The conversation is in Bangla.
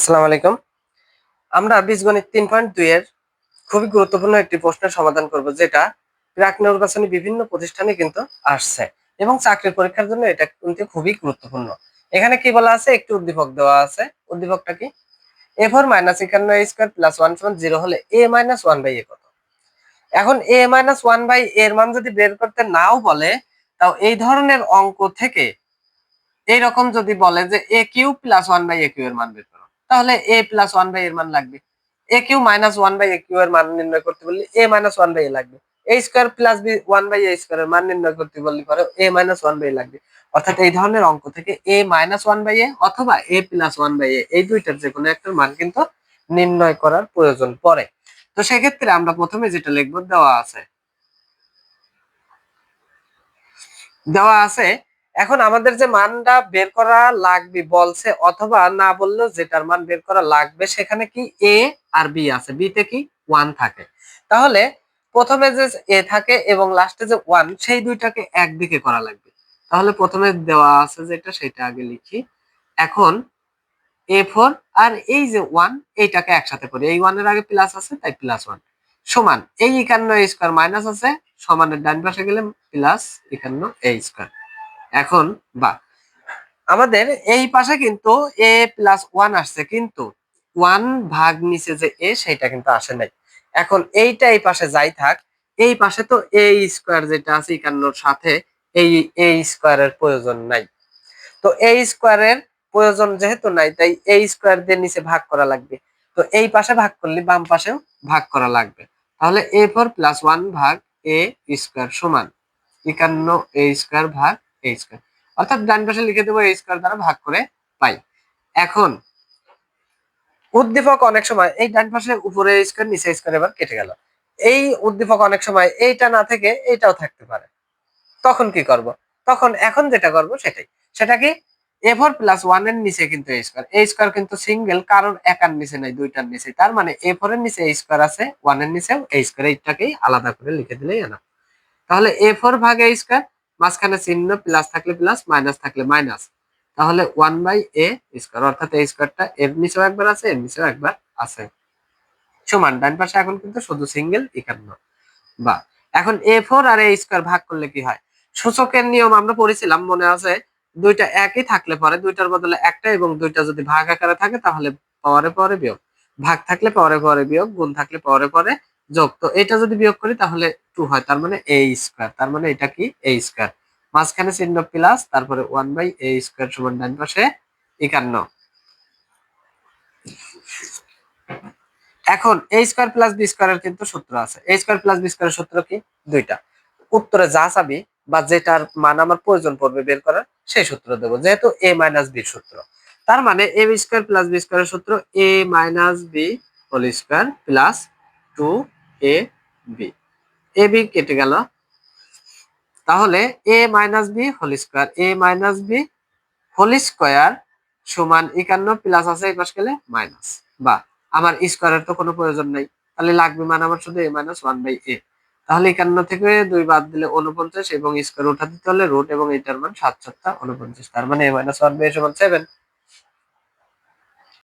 আসসালামু আলাইকুম। আমরা বীজগণিত তিন পয়েন্ট দুই এর খুবই গুরুত্বপূর্ণ একটি প্রশ্নের সমাধান করব, যেটা প্রাক নির্বাচনী বিভিন্ন প্রতিষ্ঠানে কিন্তু আসছে এবং চাকরির পরীক্ষার জন্য এটা কিন্তু খুবই গুরুত্বপূর্ণ। এখানে কি বলা আছে? একটি উদ্দীপক দেওয়া আছে। উদ্দীপকটা কি? এ ফোর মাইনাস একান্ন স্কোয়ার প্লাস ওয়ান সমান জিরো হলে A minus one by A কত? এখন এ মাইনাস ওয়ান বাই এর মান যদি বের করতে নাও বলে, তাও এই ধরনের অঙ্ক থেকে এইরকম যদি বলে যে A Q plus one by A Q এর মান বের করো। তাহলে এ প্লাস ওয়ান বাই এর মান লাগবে। A Q minus one by A Q এর মান নির্ণয় করতে বললে A minus one by A লাগবে। A square plus B one by A square মান নির্ণয় করতে বললে পরে এ মাইনাস ওয়ান বাই লাগবে। অর্থাৎ এই ধরনের অঙ্ক থেকে A minus one by A অথবা A plus one by A এই দুইটার যে কোনো একটার মান কিন্তু নির্ণয় করার প্রয়োজন পড়ে। তো সেক্ষেত্রে আমরা প্রথমে যেটা লিখব, দেওয়া আছে। দেওয়া আছে এখন আমাদের যে মানটা বের করা লাগবে বলছে অথবা না বললেও যেটার মান বের করা লাগবে সেখানে কি এ আর বি আছে। বি তে কি ওয়ান থাকে। তাহলে প্রথমে যে এ থাকে এবং লাস্টে যে ওয়ান সেই দুইটাকে একদিকে করা লাগবে। তাহলে প্রথমে দেওয়া আছে যেটা, সেটা আগে লিখি। এখন এ ফোর আর এই যে ওয়ান এইটাকে একসাথে করি। এই ওয়ানের আগে প্লাস আছে, তাই প্লাস ওয়ান সমান, এই একান্ন স্কোয়ার মাইনাস আছে, সমানের ডান পাশে গেলে প্লাস একান্ন এ স্কোয়ার এখন, বা, আমাদের এই পাশে কিন্তু এ প্লাস ওয়ান আসছে, কিন্তু ওয়ান ভাগ নিচে যে এ সেটা কিন্তু আসে নাই। এখন এইটা এই পাশে যাই থাক, এই পাশে তো এ স্কোয়ার যেটা আছে একান্নর সাথে, এই এ স্কোয়ারের প্রয়োজন নাই। তো এ স্কোয়ারের প্রয়োজন যেহেতু নাই, তাই এ স্কোয়ার দিয়ে নিচে ভাগ করা লাগবে। তো এই পাশে ভাগ করলে বাম পাশেও ভাগ করা লাগবে। তাহলে এ ফোর প্লাস ওয়ান ভাগ এ স্কোয়ার সমান। একান্ন এ স্কোয়ার ভাগ অর্থাৎ ডান পাশে লিখে দেবো এ স্কোয়ার দ্বারা ভাগ করে পাই। এখন, উদ্দীপক অনেক সময় এই ডান পাশে উপরে স্কোয়ার নিচে স্কোয়ার এবার কেটে গেল। এই উদ্দীপক অনেক সময় এইটা না থেকে এইটাও থাকতে পারে। তখন কি করব? তখন এখন যেটা করব সেটাই। সেটা কি? এ ফোর প্লাস ওয়ানের নিচে কিন্তু স্কোয়ার এ স্কোয়ার কিন্তু সিঙ্গেল কারণ একার নিচে নাই, দুইটার নিচে। তার মানে এ ফোর এর নিচে স্কোয়ার আছে ওয়ানের নিচেও এ স্কোয়ার এইটাকেই আলাদা করে লিখে দিলেই এনা তাহলে এ ফোর ভাগ স্কোয়ার মাঝখানে চিহ্ন প্লাস থাকলে প্লাস মাইনাস থাকলে মাইনাস তাহলে ওয়ান বাই এ স্কোয়ার অর্থাৎ এ স্কোয়ারটা এর নিচেও একবার আছে, এর নিচেও একবার আছে। সমান, ডান পাশে এখন কিন্তু শুধু সিঙ্গেল একান্ন বা, এখন এ ফোর আর এ স্কোয়ার ভাগ করলে কি হয়? সূচকের নিয়ম আমরা পড়েছিলাম, মনে আছে? দুইটা একই থাকলে পরে, দুইটার বদলে একটা এবং দুইটা যদি ভাগ আকারে থাকে, তাহলে পরে পরে বিয়োগ। ভাগ থাকলে পরে পরে বিয়োগ, গুণ থাকলে পরে পরে যোগ। তো এটা যদি বিয়োগ করি, তাহলে টু হয়। তার মানে এ স্কোয়ার তার মানে এটা কি? এ স্কোয়ার মাঝখানে চিহ্ন প্লাস তারপরে ওয়ান বাই এ স্কোয়ার সমান ডান পাশে একান্ন। এখন এ স্কোয়ার প্লাস বি স্কোয়ারের কিন্তু সূত্র আছে। এ স্কোয়ার প্লাস বি স্কোয়ারের সূত্র কি? দুইটা। উত্তরে যা চাবি বা যেটার মান আমার প্রয়োজন পড়বে বের করার, সেই সূত্র দেবো। যেহেতু এ মাইনাস বির সূত্র। তার মানে A B square plus B স্কোয়ারের সূত্র A minus B whole square plus two A B A B কেটে গেল। তাহলে A minus B whole square A minus B whole square সমান একান্ন প্লাস আছে এই গেলে মাইনাস বা আমার স্কোয়ারের তো কোনো প্রয়োজন নাই। তাহলে লাগবে মানে আমার শুধু A minus one by A তাহলে একান্ন থেকে দুই বাদ দিলে উনপঞ্চাশ এবং স্কোয়ার উঠা দিতে হলে রুট এবং এটার মান সাত সাতটা উনপঞ্চাশ তার মানে এ মাইনাস ওয়ান বাই সমান সেভেন